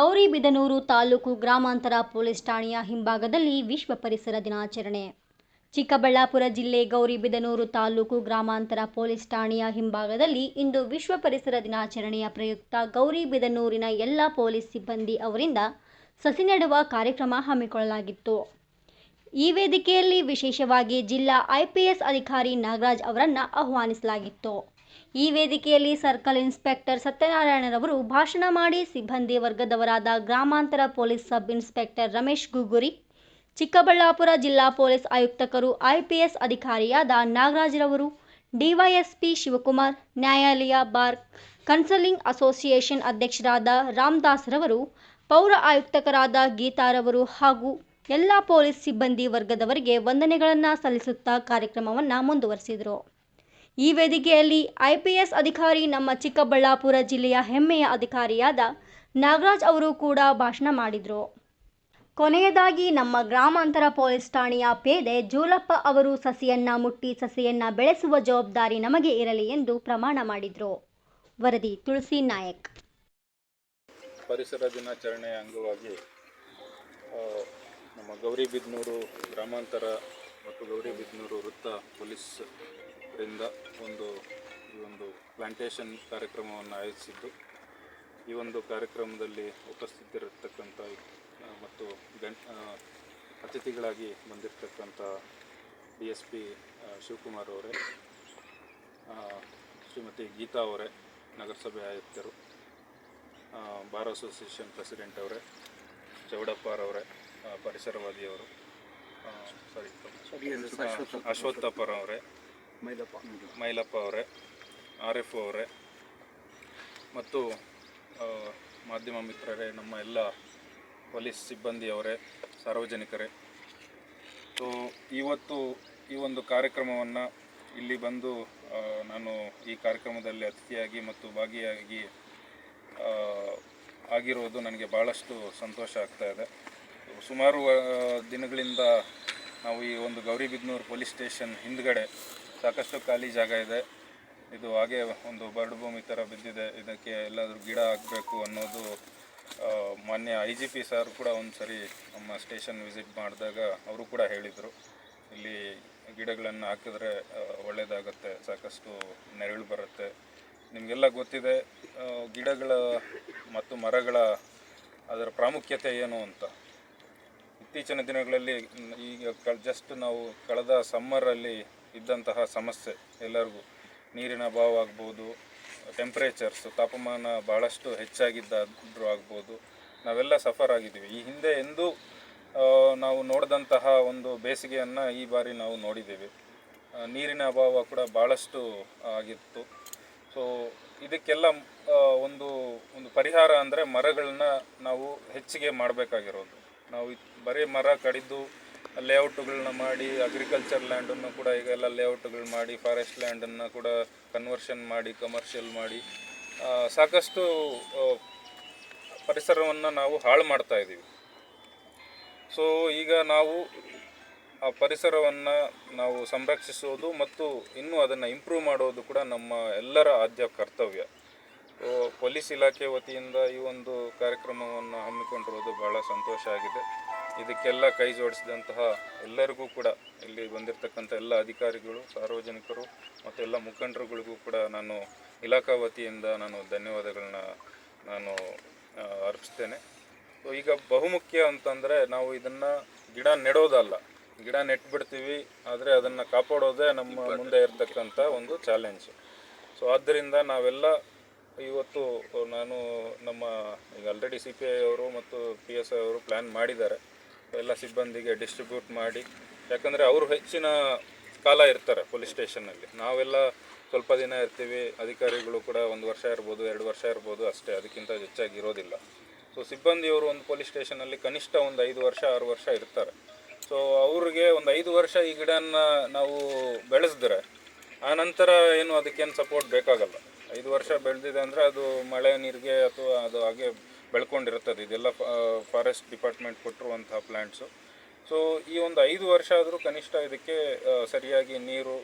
ಗೌರಿಬಿದನೂರು ತಾಲೂಕು ಗ್ರಾಮಾಂತರ ಪೊಲೀಸ್ ಠಾಣೆಯ ಹಿಂಭಾಗದಲ್ಲಿ ವಿಶ್ವ ಪರಿಸರ ದಿನಾಚರಣೆ. ಚಿಕ್ಕಬಳ್ಳಾಪುರ ಜಿಲ್ಲೆ ಗೌರಿಬಿದನೂರು ತಾಲೂಕು ಗ್ರಾಮಾಂತರ ಪೊಲೀಸ್ ಠಾಣೆಯ ಹಿಂಭಾಗದಲ್ಲಿ ಇಂದು ವಿಶ್ವ ಪರಿಸರ ದಿನಾಚರಣೆಯ ಪ್ರಯುಕ್ತ ಗೌರಿಬಿದನೂರಿನ ಎಲ್ಲ ಪೊಲೀಸ್ ಸಿಬ್ಬಂದಿ ಅವರಿಂದ ಸಸಿ ನೆಡುವ ಕಾರ್ಯಕ್ರಮ ಹಮ್ಮಿಕೊಳ್ಳಲಾಗಿತ್ತು. ಈ ವೇದಿಕೆಯಲ್ಲಿ ವಿಶೇಷವಾಗಿ ಜಿಲ್ಲಾ ಐಪಿಎಸ್ ಅಧಿಕಾರಿ ನಾಗರಾಜ್ ಅವರನ್ನು ಆಹ್ವಾನಿಸಲಾಗಿತ್ತು. ಈ ವೇದಿಕೆಯಲ್ಲಿ ಸರ್ಕಲ್ ಇನ್ಸ್ಪೆಕ್ಟರ್ ಸತ್ಯನಾರಾಯಣರವರು ಭಾಷಣ ಮಾಡಿ ಸಿಬ್ಬಂದಿ ವರ್ಗದವರಾದ ಗ್ರಾಮಾಂತರ police sub inspector Ramesh Guguri Chikkaballapura ಜಿಲ್ಲಾ ಪೊಲೀಸ್ ಆಯುಕ್ತಕರು ಐಪಿಎಸ್ ಅಧಿಕಾರಿಯಾದ ನಾಗರಾಜ್ರವರು ಡಿವೈಎಸ್ಪಿ ಶಿವಕುಮಾರ್, ನ್ಯಾಯಾಲಯ ಬಾರ್ ಕನ್ಸಲಿಂಗ್ ಅಸೋಸಿಯೇಷನ್ ಅಧ್ಯಕ್ಷರಾದ ರಾಮದಾಸ್ರವರು, ಪೌರ ಆಯುಕ್ತಕರಾದ ಗೀತಾರವರು ಹಾಗೂ ಎಲ್ಲ ಪೊಲೀಸ್ ಸಿಬ್ಬಂದಿ ವರ್ಗದವರಿಗೆ ವಂದನೆಗಳನ್ನು ಸಲ್ಲಿಸುತ್ತಾ ಕಾರ್ಯಕ್ರಮವನ್ನು ಮುಂದುವರೆಸಿದರು. ಈ ವೇದಿಕೆಯಲ್ಲಿ ಐಪಿಎಸ್ ಅಧಿಕಾರಿ ನಮ್ಮ ಚಿಕ್ಕಬಳ್ಳಾಪುರ ಜಿಲ್ಲೆಯ ಹೆಮ್ಮೆಯ ಅಧಿಕಾರಿಯಾದ ನಾಗರಾಜ್ ಅವರು ಕೂಡ ಭಾಷಣ ಮಾಡಿದರು. ಕೊನೆಯದಾಗಿ ನಮ್ಮ ಗ್ರಾಮಾಂತರ ಪೊಲೀಸ್ ಠಾಣೆಯ ಪೇದೆ ಜೋಲಪ್ಪ ಅವರು ಸಸಿಯನ್ನ ಮುಟ್ಟಿ ಸಸಿಯನ್ನ ಬೆಳೆಸುವ ಜವಾಬ್ದಾರಿ ನಮಗೆ ಇರಲಿ ಎಂದು ಪ್ರಮಾಣ ಮಾಡಿದರು. ವರದಿ ತುಳಸಿ ನಾಯಕ್. ಪರಿಸರ ದಿನಾಚರಣೆಯ ಅಂಗವಾಗಿ ನಮ್ಮ ಗೌರಿಬಿದನೂರು ಗ್ರಾಮಾಂತರ ಮತ್ತು ಗೌರಿಬಿದನೂರು ವೃತ್ತ ಪೊಲೀಸರಿಂದ ಒಂದು ಈ ಒಂದು ಪ್ಲಾಂಟೇಷನ್ ಕಾರ್ಯಕ್ರಮವನ್ನು ಆಯೋಜಿಸಿದ್ದು ಈ ಒಂದು ಕಾರ್ಯಕ್ರಮದಲ್ಲಿ ಉಪಸ್ಥಿತರಿರ್ತಕ್ಕಂಥ ಮತ್ತು ಗಣ್ ಅತಿಥಿಗಳಾಗಿ ಬಂದಿರತಕ್ಕಂಥ ಡಿ ಎಸ್ ಪಿ ಶಿವಕುಮಾರ್ ಅವರೇ ಶ್ರೀಮತಿ ಗೀತಾ ಅವರೇ ನಗರಸಭೆ ಆಯುಕ್ತರು ಬಾರ್ ಅಸೋಸಿಯೇಷನ್ ಪ್ರೆಸಿಡೆಂಟ್ ಅವರೇ ಚೌಡಪ್ಪರವರೇ ಪರಿಸರವಾದಿಯವರು ಸಾರಿ ಅಶ್ವತ್ಥಪ್ಪರ ಅವರೇ ಮೈಲಪ್ಪ ಅವರೇ ಆರ್ ಎಫ್ ಅವರೇ, ಮತ್ತು ಮಾಧ್ಯಮ ಮಿತ್ರರೇ, ನಮ್ಮ ಎಲ್ಲ ಪೊಲೀಸ್ ಸಿಬ್ಬಂದಿಯವರೇ ಸಾರ್ವಜನಿಕರೇ. ಸೊ, ಇವತ್ತು ಈ ಒಂದು ಕಾರ್ಯಕ್ರಮವನ್ನು ಇಲ್ಲಿ ಬಂದು ನಾನು ಈ ಕಾರ್ಯಕ್ರಮದಲ್ಲಿ ಅತಿಥಿಯಾಗಿ ಮತ್ತು ಭಾಗಿಯಾಗಿ ಆಗಿರೋದು ನನಗೆ ಭಾಳಷ್ಟು ಸಂತೋಷ ಆಗ್ತಾ ಇದೆ. ಸುಮಾರು ದಿನಗಳಿಂದ ನಾವು ಈ ಒಂದು ಗೌರಿಬಿದ್ನೂರು ಪೊಲೀಸ್ ಸ್ಟೇಷನ್ ಹಿಂದ್ಗಡೆ ಸಾಕಷ್ಟು ಖಾಲಿ ಜಾಗ ಇದೆ. ಇದು ಹಾಗೆ ಒಂದು ಬರಡು ಭೂಮಿ ಥರ ಬಿದ್ದಿದೆ. ಇದಕ್ಕೆ ಎಲ್ಲಾದರೂ ಗಿಡ ಹಾಕಬೇಕು ಅನ್ನೋದು ಮಾನ್ಯ ಐ ಜಿ ಪಿ ಸರ್ ಕೂಡ ಒಂದು ಸರಿ ನಮ್ಮ ಸ್ಟೇಷನ್ ವಿಸಿಟ್ ಮಾಡಿದಾಗ ಅವರು ಕೂಡ ಹೇಳಿದರು. ಇಲ್ಲಿ ಗಿಡಗಳನ್ನು ಹಾಕಿದ್ರೆ ಒಳ್ಳೆಯದಾಗತ್ತೆ ಸಾಕಷ್ಟು ನೆರಳು ಬರುತ್ತೆ. ನಿಮಗೆಲ್ಲ ಗೊತ್ತಿದೆ ಗಿಡಗಳ ಮತ್ತು ಮರಗಳ ಅದರ ಪ್ರಾಮುಖ್ಯತೆ ಏನು ಅಂತ? ಇತ್ತೀಚಿನ ದಿನಗಳಲ್ಲಿ, ಈಗ ಕ ಜಸ್ಟ್ ನಾವು ಕಳೆದ ಸಮ್ಮರಲ್ಲಿ ಇದ್ದಂತಹ ಸಮಸ್ಯೆ ಎಲ್ಲರಿಗೂ. ನೀರಿನ ಅಭಾವ ಆಗ್ಬೋದು ಟೆಂಪ್ರೇಚರ್ಸ್ ತಾಪಮಾನ ಭಾಳಷ್ಟು ಹೆಚ್ಚಾಗಿದ್ದಾದರೂ ಆಗ್ಬೋದು. ನಾವೆಲ್ಲ ಸಫರ್ ಆಗಿದ್ದೀವಿ. ಈ ಹಿಂದೆ ಎಂದೂ ನಾವು ನೋಡಿದಂತಹ ಒಂದು ಬೇಸಿಗೆಯನ್ನು ಈ ಬಾರಿ ನಾವು ನೋಡಿದ್ದೇವೆ. ನೀರಿನ ಅಭಾವ ಕೂಡ ಭಾಳಷ್ಟು ಆಗಿತ್ತು. ಸೊ ಇದಕ್ಕೆಲ್ಲ ಒಂದು ಒಂದು ಪರಿಹಾರ ಅಂದರೆ ಮರಗಳನ್ನ ನಾವು ಹೆಚ್ಚಿಗೆ ಮಾಡಬೇಕಾಗಿರೋದು. ನಾವು ಬರೀ ಮರ ಕಡಿದು ಲೇಔಟುಗಳನ್ನ ಮಾಡಿ ಅಗ್ರಿಕಲ್ಚರ್ ಲ್ಯಾಂಡನ್ನು ಕೂಡ ಈಗ ಎಲ್ಲ ಲೇಔಟ್ಗಳು ಮಾಡಿ ಫಾರೆಸ್ಟ್ ಲ್ಯಾಂಡನ್ನು ಕೂಡ ಕನ್ವರ್ಷನ್ ಮಾಡಿ ಕಮರ್ಷಿಯಲ್ ಮಾಡಿ ಸಾಕಷ್ಟು ಪರಿಸರವನ್ನು ನಾವು ಹಾಳು ಮಾಡ್ತಾ ಇದ್ದೀವಿ ಸೊ ಈಗ ನಾವು ಆ ಪರಿಸರವನ್ನು ನಾವು ಸಂರಕ್ಷಿಸೋದು ಮತ್ತು ಇನ್ನೂ ಅದನ್ನು ಇಂಪ್ರೂವ್ ಮಾಡೋದು ಕೂಡ ನಮ್ಮ ಎಲ್ಲರ ಆದ್ಯ ಕರ್ತವ್ಯ. ಪೊಲೀಸ್ ಇಲಾಖೆ ವತಿಯಿಂದ ಈ ಒಂದು ಕಾರ್ಯಕ್ರಮವನ್ನು ಹಮ್ಮಿಕೊಂಡಿರೋದು ಬಹಳ ಸಂತೋಷ ಆಗಿದೆ. ಇದಕ್ಕೆಲ್ಲ ಕೈ ಜೋಡಿಸಿದಂತಹ ಎಲ್ಲರಿಗೂ ಕೂಡ ಇಲ್ಲಿ ಬಂದಿರತಕ್ಕಂಥ ಎಲ್ಲ ಅಧಿಕಾರಿಗಳು, ಸಾರ್ವಜನಿಕರು ಮತ್ತು ಎಲ್ಲ ಮುಖಂಡರುಗಳಿಗೂ ಕೂಡ ನಾನು ಇಲಾಖಾ ವತಿಯಿಂದ ನಾನು ಧನ್ಯವಾದಗಳನ್ನ ನಾನು ಅರ್ಪಿಸ್ತೇನೆ. ಈಗ ಬಹುಮುಖ್ಯ ಅಂತಂದರೆ ನಾವು ಇದನ್ನು ಗಿಡ ನೆಡೋದಲ್ಲ. ಗಿಡ ನೆಟ್ಬಿಡ್ತೀವಿ, ಆದರೆ ಅದನ್ನು ಕಾಪಾಡೋದೇ ನಮ್ಮ ಮುಂದೆ ಇರತಕ್ಕಂಥ ಒಂದು ಚಾಲೆಂಜ್ ಸೊ ಆದ್ದರಿಂದ ನಾವೆಲ್ಲ ಇವತ್ತು ನಾನು ನಮ್ಮ ಈಗ ಆಲ್ರೆಡಿ ಸಿ ಪಿ ಐ ಅವರು ಮತ್ತು ಪಿ ಎಸ್ ಐ ಅವರು ಪ್ಲ್ಯಾನ್ ಮಾಡಿದ್ದಾರೆ. ಎಲ್ಲ ಸಿಬ್ಬಂದಿಗೆ ಡಿಸ್ಟ್ರಿಬ್ಯೂಟ್ ಮಾಡಿ, ಯಾಕಂದರೆ ಅವರು ಹೆಚ್ಚಿನ ಕಾಲ ಇರ್ತಾರೆ ಪೊಲೀಸ್ ಸ್ಟೇಷನ್ನಲ್ಲಿ. ನಾವೆಲ್ಲ ಸ್ವಲ್ಪ ದಿನ ಇರ್ತೀವಿ, ಅಧಿಕಾರಿಗಳು ಕೂಡ ಒಂದು ವರ್ಷ ಇರ್ಬೋದು, ಎರಡು ವರ್ಷ ಇರ್ಬೋದು ಅಷ್ಟೇ, ಅದಕ್ಕಿಂತ ಹೆಚ್ಚಾಗಿ ಇರೋದಿಲ್ಲ. ಸೊ ಸಿಬ್ಬಂದಿಯವರು ಒಂದು ಪೊಲೀಸ್ ಸ್ಟೇಷನಲ್ಲಿ ಕನಿಷ್ಠ ಒಂದು ಐದು ವರ್ಷ, ಆರು ವರ್ಷ ಇರ್ತಾರೆ. ಸೊ ಅವ್ರಿಗೆ ಒಂದು ಐದು ವರ್ಷ ಈ ಗಿಡನ ನಾವು ಬೆಳೆಸಿದ್ರೆ, ಆ ನಂತರ ಏನು ಅದಕ್ಕೇನು ಸಪೋರ್ಟ್ ಬೇಕಾಗಲ್ಲ. ಐದು ವರ್ಷ ಬೆಳೆದಿದೆ ಅಂದರೆ ಅದು ಮಳೆ, ನೀರಿಗೆ ಅಥವಾ ಅದು ಹಾಗೆ ಬೆಳ್ಕೊಂಡಿರ್ತದೆ ಇದೆಲ್ಲ ಫಾರೆಸ್ಟ್ ಡಿಪಾರ್ಟ್ಮೆಂಟ್ ಕೊಟ್ಟಿರುವಂತಹ ಪ್ಲ್ಯಾಂಟ್ಸು ಸೊ ಈ ಒಂದು ಐದು ವರ್ಷ ಆದರೂ ಕನಿಷ್ಠ ಇದಕ್ಕೆ ಸರಿಯಾಗಿ ನೀರು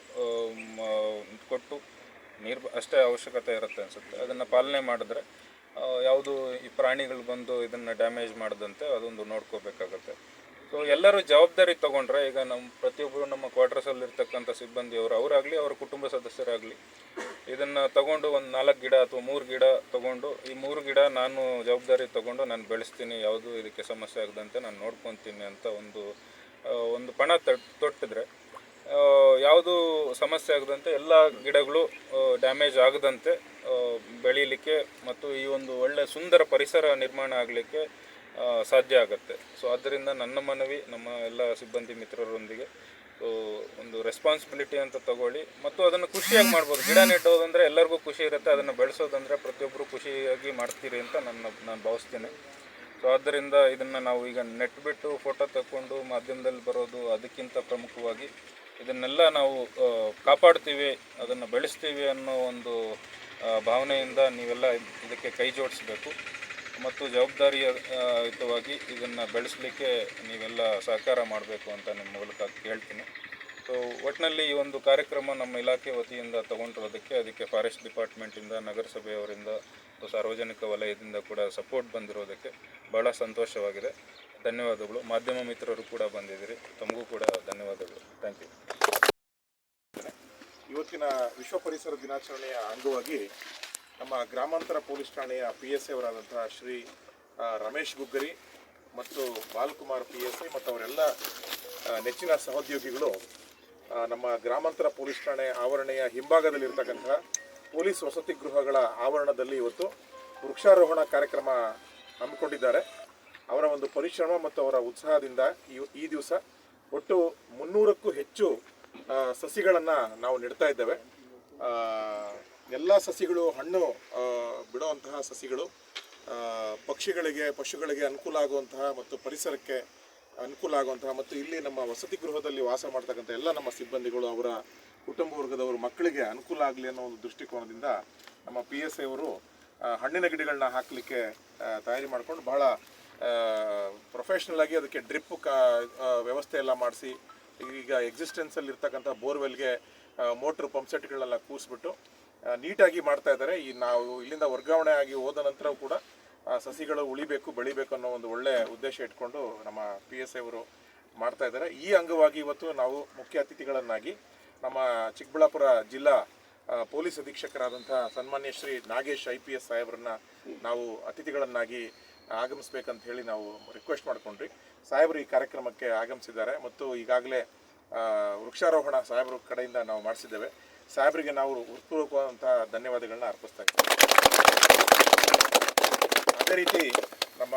ಕೊಟ್ಟು ನೀರು ಅಷ್ಟೇ ಅವಶ್ಯಕತೆ ಇರುತ್ತೆ ಅನಿಸುತ್ತೆ. ಅದನ್ನು ಪಾಲನೆ ಮಾಡಿದ್ರೆ ಯಾವುದು ಈ ಪ್ರಾಣಿಗಳು ಬಂದು ಇದನ್ನು ಡ್ಯಾಮೇಜ್ ಮಾಡದಂತೆ ಅದೊಂದು ನೋಡ್ಕೋಬೇಕಾಗತ್ತೆ. ಸೊ ಎಲ್ಲರೂ ಜವಾಬ್ದಾರಿ ತಗೊಂಡ್ರೆ ಈಗ ನಮ್ಮ ಪ್ರತಿಯೊಬ್ಬರು ನಮ್ಮ ಕ್ವಾರ್ಟರ್ಸಲ್ಲಿ ಇರ್ತಕ್ಕಂಥ ಸಿಬ್ಬಂದಿಯವರು, ಅವರಾಗಲಿ, ಅವರ ಕುಟುಂಬ ಸದಸ್ಯರಾಗಲಿ, ಇದನ್ನು ತಗೊಂಡು ಒಂದು ನಾಲ್ಕು ಗಿಡ ಅಥವಾ ಮೂರು ಗಿಡ ತಗೊಂಡು, ಈ ಮೂರು ಗಿಡ ನಾನು ಜವಾಬ್ದಾರಿ ತಗೊಂಡು ನಾನು ಬೆಳೆಸ್ತೀನಿ, ಯಾವುದು ಇದಕ್ಕೆ ಸಮಸ್ಯೆ ಆಗದಂತೆ ನಾನು ನೋಡ್ಕೊತೀನಿ ಅಂತ ಒಂದು ಒಂದು ಪಣ ತಟ್ ತೊಟ್ಟಿದ್ರೆ ಯಾವುದು ಸಮಸ್ಯೆ ಆಗದಂತೆ ಎಲ್ಲ ಗಿಡಗಳು ಡ್ಯಾಮೇಜ್ ಆಗದಂತೆ ಬೆಳೀಲಿಕ್ಕೆ ಮತ್ತು ಈ ಒಂದು ಒಳ್ಳೆ ಸುಂದರ ಪರಿಸರ ನಿರ್ಮಾಣ ಆಗಲಿಕ್ಕೆ ಸಾಧ್ಯ ಆಗುತ್ತೆ. ಸೊ ಆದ್ದರಿಂದ ನನ್ನ ಮನವಿ, ನಮ್ಮ ಎಲ್ಲ ಸಿಬ್ಬಂದಿ ಮಿತ್ರರೊಂದಿಗೆ ಒಂದು ರೆಸ್ಪಾನ್ಸಿಬಿಲಿಟಿ ಅಂತ ತಗೊಳ್ಳಿ. ಮತ್ತು ಅದನ್ನು ಖುಷಿಯಾಗಿ ಮಾಡ್ಬೋದು. ಗಿಡ ನೆಟ್ಟೋದಂದರೆ ಎಲ್ಲರಿಗೂ ಖುಷಿ ಇರುತ್ತೆ. ಅದನ್ನು ಬೆಳೆಸೋದಂದರೆ ಪ್ರತಿಯೊಬ್ಬರು ಖುಷಿಯಾಗಿ ಮಾಡ್ತೀರಿ ಅಂತ ನನ್ನ, ನಾನು ಭಾವಿಸ್ತೀನಿ. ಸೊ ಆದ್ದರಿಂದ ಇದನ್ನು ನಾವು ಈಗ ನೆಟ್ಬಿಟ್ಟು ಫೋಟೋ ತಗೊಂಡು ಮಾಧ್ಯಮದಲ್ಲಿ ಬರೋದು ಅದಕ್ಕಿಂತ ಪ್ರಮುಖವಾಗಿ ಇದನ್ನೆಲ್ಲ ನಾವು ಕಾಪಾಡ್ತೀವಿ, ಅದನ್ನು ಬೆಳೆಸ್ತೀವಿ ಅನ್ನೋ ಒಂದು ಭಾವನೆಯಿಂದ ನೀವೆಲ್ಲ ಇದಕ್ಕೆ ಕೈ ಜೋಡಿಸ್ಬೇಕು. ಮತ್ತು ಜವಾಬ್ದಾರಿಯುತವಾಗಿ ಇದನ್ನು ಬೆಳೆಸಲಿಕ್ಕೆ ನೀವೆಲ್ಲ ಸಹಕಾರ ಮಾಡಬೇಕು ಅಂತ ನಿಮ್ಮ ಮೂಲಕ ಕೇಳ್ತೀನಿ. ಸೊ ಒಟ್ಟಿನಲ್ಲಿ ಈ ಒಂದು ಕಾರ್ಯಕ್ರಮ ನಮ್ಮ ಇಲಾಖೆ ವತಿಯಿಂದ ತಗೊಂಡಿರೋದಕ್ಕೆ ಅದಕ್ಕೆ ಫಾರೆಸ್ಟ್ ಡಿಪಾರ್ಟ್ಮೆಂಟಿಂದ, ನಗರಸಭೆಯವರಿಂದ ಸಾರ್ವಜನಿಕ ವಲಯದಿಂದ ಕೂಡ ಸಪೋರ್ಟ್ ಬಂದಿರೋದಕ್ಕೆ ಭಾಳ ಸಂತೋಷವಾಗಿದೆ. ಧನ್ಯವಾದಗಳು. ಮಾಧ್ಯಮ ಮಿತ್ರರು ಕೂಡ ಬಂದಿದ್ದೀರಿ. ತಮಗೂ ಕೂಡ ಧನ್ಯವಾದಗಳು. ಥ್ಯಾಂಕ್ ಯು ಇವತ್ತಿನ ವಿಶ್ವ ಪರಿಸರ ದಿನಾಚರಣೆಯ ಅಂಗವಾಗಿ ನಮ್ಮ ಗ್ರಾಮಾಂತರ ಪೊಲೀಸ್ ಠಾಣೆಯ P S I Shri Ramesh Guggari ಮತ್ತು ಬಾಲಕುಮಾರ್ ಪಿ ಎಸ್ ಐ ಮತ್ತು ಅವರೆಲ್ಲ ನೆಚ್ಚಿನ ಸಹೋದ್ಯೋಗಿಗಳು ನಮ್ಮ ಗ್ರಾಮಾಂತರ ಪೊಲೀಸ್ ಠಾಣೆ ಆವರಣೆಯ ಹಿಂಭಾಗದಲ್ಲಿರ್ತಕ್ಕಂತಹ ಪೊಲೀಸ್ ವಸತಿ ಗೃಹಗಳ ಆವರಣದಲ್ಲಿ ಇವತ್ತು ವೃಕ್ಷಾರೋಹಣ ಕಾರ್ಯಕ್ರಮ ಹಮ್ಮಿಕೊಂಡಿದ್ದಾರೆ. ಅವರ ಒಂದು ಪರಿಶ್ರಮ ಮತ್ತು ಅವರ ಉತ್ಸಾಹದಿಂದ ಈ ಈ ದಿವಸ ಒಟ್ಟು ಮುನ್ನೂರಕ್ಕೂ ಹೆಚ್ಚು ಸಸಿಗಳನ್ನು ನಾವು ನೆಡ್ತಾ ಇದ್ದೇವೆ. ಎಲ್ಲ ಸಸಿಗಳು ಹಣ್ಣು ಬಿಡುವಂತಹ ಸಸಿಗಳು ಪಕ್ಷಿಗಳಿಗೆ, ಪಶುಗಳಿಗೆ ಅನುಕೂಲ ಆಗುವಂತಹ ಮತ್ತು ಪರಿಸರಕ್ಕೆ ಅನುಕೂಲ ಆಗುವಂತಹ ಮತ್ತು ಇಲ್ಲಿ ನಮ್ಮ ವಸತಿ ಗೃಹದಲ್ಲಿ ವಾಸ ಮಾಡ್ತಕ್ಕಂಥ ಎಲ್ಲ ನಮ್ಮ ಸಿಬ್ಬಂದಿಗಳು, ಅವರ ಕುಟುಂಬ ವರ್ಗದವರು, ಮಕ್ಕಳಿಗೆ ಅನುಕೂಲ ಆಗಲಿ ಅನ್ನೋ ಒಂದು ದೃಷ್ಟಿಕೋನದಿಂದ ನಮ್ಮ ಪಿ ಎಸ್ ಐವರು ಹಣ್ಣಿನ ಗಿಡಗಳನ್ನ ಹಾಕಲಿಕ್ಕೆ ತಯಾರಿ ಮಾಡಿಕೊಂಡು ಬಹಳ ಪ್ರೊಫೆಷ್ನಲ್ ಆಗಿ ಅದಕ್ಕೆ ಡ್ರಿಪ್ ಕಾ ವ್ಯವಸ್ಥೆ ಎಲ್ಲ ಮಾಡಿಸಿ, ಈಗ ಎಕ್ಸಿಸ್ಟೆನ್ಸಲ್ಲಿ ಇರ್ತಕ್ಕಂಥ ಬೋರ್ವೆಲ್ಗೆ ಮೋಟ್ರ್, ಪಂಪ್ಸೆಟ್ಗಳನ್ನೆಲ್ಲ ಕೂರಿಸ್ಬಿಟ್ಟು ನೀಟಾಗಿ ಮಾಡ್ತಾ ಇದ್ದಾರೆ. ಈ ನಾವು ಇಲ್ಲಿಂದ ವರ್ಗಾವಣೆ ಆಗಿ ಹೋದ ನಂತರವೂ ಕೂಡ ಸಸಿಗಳು ಉಳಿಬೇಕು, ಬೆಳಿಬೇಕು ಅನ್ನೋ ಒಂದು ಒಳ್ಳೆ ಉದ್ದೇಶ ಇಟ್ಕೊಂಡು ನಮ್ಮ ಪಿ ಎಸ್ ಐ ಅವರು ಮಾಡ್ತಾ ಇದ್ದಾರೆ. ಈ ಅಂಗವಾಗಿ ಇವತ್ತು ನಾವು ಮುಖ್ಯ ಅತಿಥಿಗಳನ್ನಾಗಿ ನಮ್ಮ ಚಿಕ್ಕಬಳ್ಳಾಪುರ ಜಿಲ್ಲಾ ಪೊಲೀಸ್ ಅಧೀಕ್ಷಕರಾದಂಥ ಸನ್ಮಾನ್ಯ Shri Nagesh I P S ಸಾಹೇಬರನ್ನ ನಾವು ಅತಿಥಿಗಳನ್ನಾಗಿ ಆಗಮಿಸ್ಬೇಕಂತ ಹೇಳಿ ನಾವು ರಿಕ್ವೆಸ್ಟ್ ಮಾಡಿಕೊಂಡ್ರಿ ಸಾಹೇಬರು ಈ ಕಾರ್ಯಕ್ರಮಕ್ಕೆ ಆಗಮಿಸಿದ್ದಾರೆ. ಮತ್ತು ಈಗಾಗಲೇ ವೃಕ್ಷಾರೋಹಣ ಸಾಹೇಬರ ಕಡೆಯಿಂದ ನಾವು ಮಾಡಿಸಿದ್ದೇವೆ. ಸಾಹೇಬರಿಗೆ ನಾವು ಹೃತ್ಪೂರ್ವಕವಾದಂತಹ ಧನ್ಯವಾದಗಳನ್ನ ಅರ್ಪಿಸ್ತಾ ಇದ್ದೀವಿ. ಅದೇ ರೀತಿ ನಮ್ಮ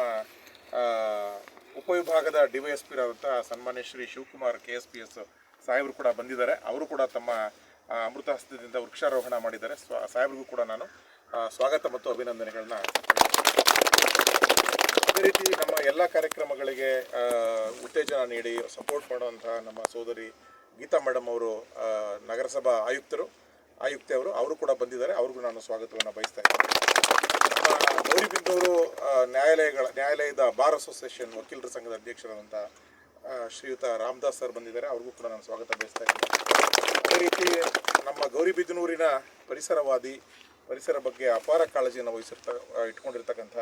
ಉಪವಿಭಾಗದ ಡಿ ವೈ ಎಸ್ ಪಿ ಆದಂತಹ ಸನ್ಮಾನ್ಯ Shri Shivakumar K S P S ಸಾಹೇಬರು ಕೂಡ ಬಂದಿದ್ದಾರೆ. ಅವರು ಕೂಡ ತಮ್ಮ ಆ, ಅಮೃತ ಹಸ್ತದಿಂದ ವೃಕ್ಷಾರೋಹಣ ಮಾಡಿದ್ದಾರೆ. ಸ್ವ ಸಾಹೇಬರಿಗೂ ಕೂಡ ನಾನು ಸ್ವಾಗತ ಮತ್ತು ಅಭಿನಂದನೆಗಳನ್ನ ಅದೇ ರೀತಿ ನಮ್ಮ ಎಲ್ಲ ಕಾರ್ಯಕ್ರಮಗಳಿಗೆ ಉತ್ತೇಜನ ನೀಡಿ ಸಪೋರ್ಟ್ ಮಾಡುವಂತಹ ನಮ್ಮ ಸೋದರಿ ಗೀತಾ ಮೇಡಮ್ ಅವರು ನಗರಸಭಾ ಆಯುಕ್ತರು, ಆಯುಕ್ತೆಯವರು, ಅವರು ಕೂಡ ಬಂದಿದ್ದಾರೆ. ಅವ್ರಿಗೂ ನಾನು ಸ್ವಾಗತವನ್ನು ಬಯಸ್ತಾ ಇದ್ದೀನಿ. ಗೌರಿಬಿಂದೂರು ನ್ಯಾಯಾಲಯಗಳ, ನ್ಯಾಯಾಲಯದ ಬಾರ್ ಅಸೋಸಿಯೇಷನ್ ವಕೀಲರ ಸಂಘದ ಅಧ್ಯಕ್ಷರಾದಂಥ ಶ್ರೀಯುತ ರಾಮದಾಸ್ ಸರ್ ಬಂದಿದ್ದಾರೆ. ಅವ್ರಿಗೂ ಕೂಡ ನಾನು ಸ್ವಾಗತ ಬಯಸ್ತಾ ಇದ್ದೀನಿ. ಅದೇ ರೀತಿ ನಮ್ಮ ಗೌರಿಬಿದನೂರಿನ ಪರಿಸರವಾದಿ, ಪರಿಸರ ಬಗ್ಗೆ ಅಪಾರ ಕಾಳಜಿಯನ್ನು ವಹಿಸಿರ್ತ, ಇಟ್ಕೊಂಡಿರ್ತಕ್ಕಂಥ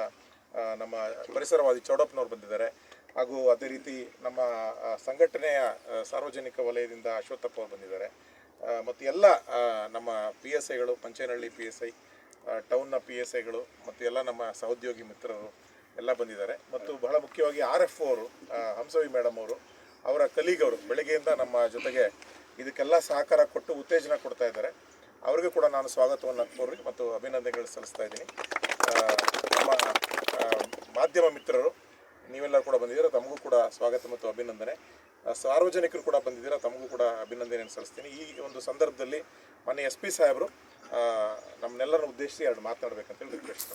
ನಮ್ಮ ಪರಿಸರವಾದಿ ಚೌಡಪ್ಪನವ್ರು ಬಂದಿದ್ದಾರೆ. ಹಾಗೂ ಅದೇ ರೀತಿ ನಮ್ಮ ಸಂಘಟನೆಯ ಸಾರ್ವಜನಿಕ ವಲಯದಿಂದ ಅಶ್ವತ್ಥಪ್ಪ ಅವರು ಬಂದಿದ್ದಾರೆ. ಮತ್ತು ಎಲ್ಲ ನಮ್ಮ ಪಿ ಎಸ್ ಐಗಳು ಪಂಚೇನಹಳ್ಳಿ ಪಿ ಎಸ್ ಐ ಟೌನ್ನ ಪಿ ಎಸ್ ಐಗಳು ಮತ್ತು ಎಲ್ಲ ನಮ್ಮ ಸಹೋದ್ಯೋಗಿ ಮಿತ್ರರು ಎಲ್ಲ ಬಂದಿದ್ದಾರೆ. ಮತ್ತು ಬಹಳ ಮುಖ್ಯವಾಗಿ ಆರ್ ಎಫ್ ಅವರು ಹಂಸವಿ ಮೇಡಮ್ ಅವರು, ಅವರ ಕಲೀಗ್ ಅವರು ಬೆಳಗ್ಗೆಯಿಂದ ನಮ್ಮ ಜೊತೆಗೆ ಇದಕ್ಕೆಲ್ಲ ಸಹಕಾರ ಕೊಟ್ಟು ಉತ್ತೇಜನ ಕೊಡ್ತಾ ಇದ್ದಾರೆ. ಅವರಿಗೂ ಕೂಡ ನಾನು ಸ್ವಾಗತವನ್ನು ಕೋರಿ ಮತ್ತು ಅಭಿನಂದನೆಗಳು ಸಲ್ಲಿಸ್ತಾ ಇದ್ದೀನಿ. ನಮ್ಮ ಮಾಧ್ಯಮ ಮಿತ್ರರು ನೀವೆಲ್ಲ ಕೂಡ ಬಂದಿದ್ದೀರಾ, ತಮಗೂ ಕೂಡ ಸ್ವಾಗತ ಮತ್ತು ಅಭಿನಂದನೆ. ಸಾರ್ವಜನಿಕರು ಕೂಡ ಬಂದಿದ್ದೀರಾ, ತಮಗೂ ಕೂಡ ಅಭಿನಂದನೆ ಸಲ್ಲಿಸ್ತೀನಿ. ಈ ಒಂದು ಸಂದರ್ಭದಲ್ಲಿ ಮೊನ್ನೆ ಎಸ್ ಪಿ ಸಾಹೇಬರು ನಮ್ಮನ್ನೆಲ್ಲರನ್ನು ಉದ್ದೇಶಿಸಿ ಎರಡು ಮಾತನಾಡಬೇಕಂತೇಳಿ ರಿಕ್ವೆಸ್ಟ್